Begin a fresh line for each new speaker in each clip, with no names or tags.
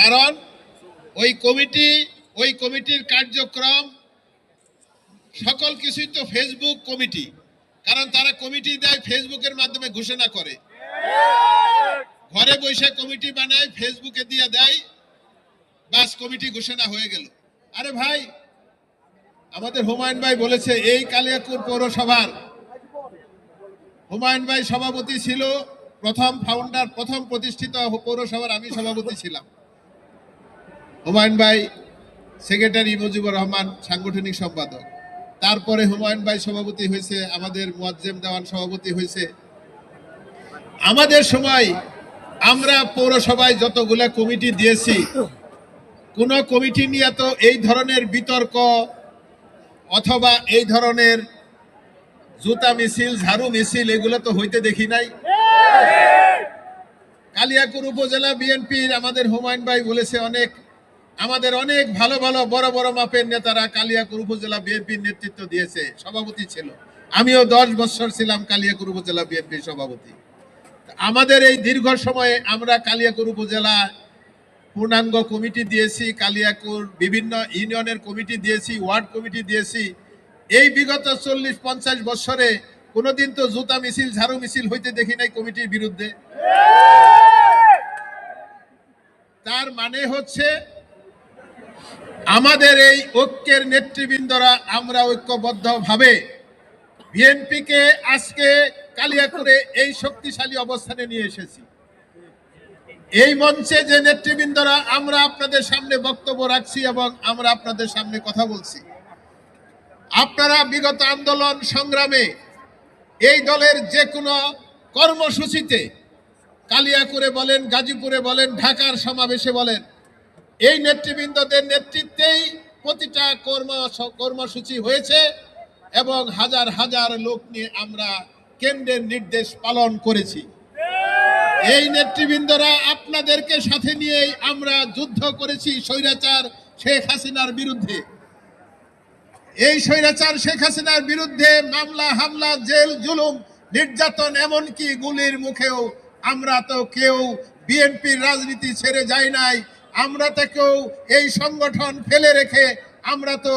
কারণ ওই কমিটি, ওই কমিটির কার্যক্রম, সকল কিছুই তো ফেসবুক কমিটি। কারণ তারা কমিটি দেয় ফেসবুকের মাধ্যমে ঘোষণা করে। ঘরে বসে কমিটি বানায় ফেসবুকে দিয়ে দেয়, বাস কমিটি ঘোষণা হয়ে গেল। আরে ভাই, আমাদের হুমায়ুন ভাই বলেছে, এই কালিয়াকুর পৌরসভার হুমায়ুন ভাই সভাপতি ছিল, প্রথম ফাউন্ডার প্রথম প্রতিষ্ঠিত পৌরসভার আমি সভাপতি ছিলাম। হুমায়ুন ভাই, সেক্রেটারি মুজিবুর রহমান, সাংগঠনিক সম্পাদক। তারপরে হুমায়ুন ভাই সভাপতি হয়েছে, আমাদের মুয়াজ্জেম দেওয়ান সভাপতি হয়েছে। আমাদের সময় আমরা পৌরসভায় যতগুলা কমিটি দিয়েছি, কোন কমিটি নিয়ে তো এই ধরনের বিতর্ক অথবা এই ধরনের জুতা মিছিল, ঝাড়ু মিছিল, এগুলো তো হইতে দেখি নাই। কালিয়াকুর উপজেলা বিএনপির আমাদের হুমায়ুন ভাই বলেছে, অনেক আমাদের অনেক ভালো ভালো, বড় বড় মাপের নেতারা কালিয়াকুর উপজেলা বিএনপির নেতৃত্ব দিয়েছে, সভাপতি ছিল। আমিও দশ বছর ছিলাম কালিয়াকুর উপজেলা বিএনপির সভাপতি। আমাদের এই দীর্ঘ সময়ে আমরা কালিয়াকুর উপজেলা পূর্ণাঙ্গ কমিটি দিয়েছি, কালিয়াকুর বিভিন্ন ইউনিয়নের কমিটি দিয়েছি, ওয়ার্ড কমিটি দিয়েছি। এই বিগত চল্লিশ, পঞ্চাশ বছরে কোনোদিন তো জুতা মিছিল, ঝাড়ু মিছিল হইতে দেখি নাই কমিটির বিরুদ্ধে। তার মানে হচ্ছে আমাদের এই ঐক্যের নেতৃবৃন্দরা আমরা ঐক্যবদ্ধভাবে বিএনপিকে আজকে কালিয়াকুরে এই শক্তিশালী অবস্থানে নিয়ে এসেছি। এই মঞ্চে যে নেতৃবৃন্দরা আমরা আপনাদের সামনে বক্তব্য রাখছি এবং আমরা আপনাদের সামনে কথা বলছি। আপনারা বিগত আন্দোলন সংগ্রামে এই দলের যে কোনো কর্মসূচিতে কালিয়াকুরে বলেন, গাজীপুরে বলেন, ঢাকার সমাবেশে বলেন এই নেতৃবৃন্দদের নেতৃত্বেই প্রতিটা কর্ম কর্মসূচি হয়েছে এবং হাজার হাজার লোক নিয়ে আমরা কেন্দ্রের নির্দেশ পালন করেছি। এই নেতৃবৃন্দরা আপনাদেরকে সাথে নিয়েই আমরা যুদ্ধ করেছি স্বৈরাচার শেখ হাসিনার বিরুদ্ধে। এই স্বৈরাচার শেখ হাসিনার বিরুদ্ধে মামলা, হামলা, জেল, জুলুম, নির্যাতন, এমনকি গুলির মুখেও আমরা তো কেউ বিএনপির রাজনীতি ছেড়ে যাই নাই। আমরা তো কেউ এই সংগঠন ফেলে রেখে আমরা তো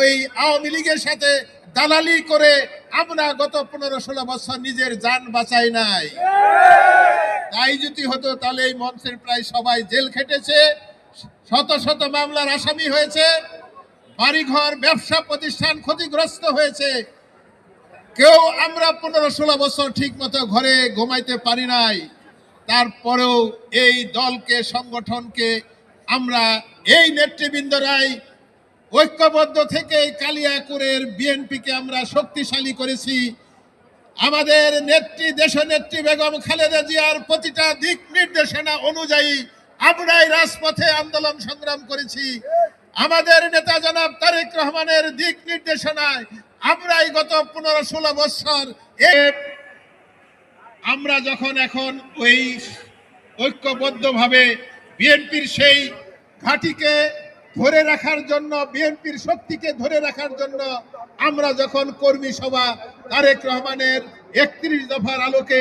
ওই আওয়ামী লীগের সাথে দালালি করে আমরা গত পনেরো ষোলো বছর নিজের যান বাঁচাই নাই। তাই যদি হতো তাহলে এই মঞ্চের প্রায় সবাই জেল খেটেছে, শত শত মামলার আসামি হয়েছে, বাড়িঘর, ব্যবসা প্রতিষ্ঠান ক্ষতিগ্রস্ত হয়েছে। কেউ আমরা পনেরো ষোলো বছর ঠিক মতো ঘরে ঘুমাইতে পারি নাই। তারপরেও এই দলকে, সংগঠনকে আমরা এই নেতৃবৃন্দরাই ঐক্যবদ্ধ থেকে কালিয়াকুরের বিএনপিকে আমরা শক্তিশালী করেছি। আমাদের নেত্রী, দেশনেত্রী বেগম খালেদা জিয়ার প্রতিটা দিক নির্দেশনা অনুযায়ী আমরাই রাজপথে আন্দোলন সংগ্রাম করেছি। আমাদের নেতা জনাব তারেক রহমানের দিক নির্দেশনায় আমরাই গত পনেরো ষোলো বৎসর আমরা যখন এখন ওই ঐক্যবদ্ধভাবে বিএনপির সেই ঘাটিকে ধরে রাখার জন্য, বিএনপির শক্তিকে ধরে রাখার জন্য আমরা যখন কর্মী সভা তারেক রহমানের একত্রিশ দফার আলোকে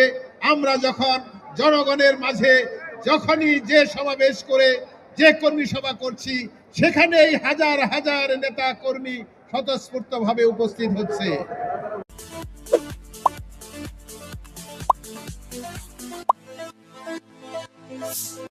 আমরা যখন জনগণের মাঝে যখনই যে সমাবেশ করে যে কর্মী সভা করছি, সেখানেই হাজার হাজার নেতা কর্মী স্বতঃস্ফূর্তভাবে উপস্থিত হচ্ছে। us.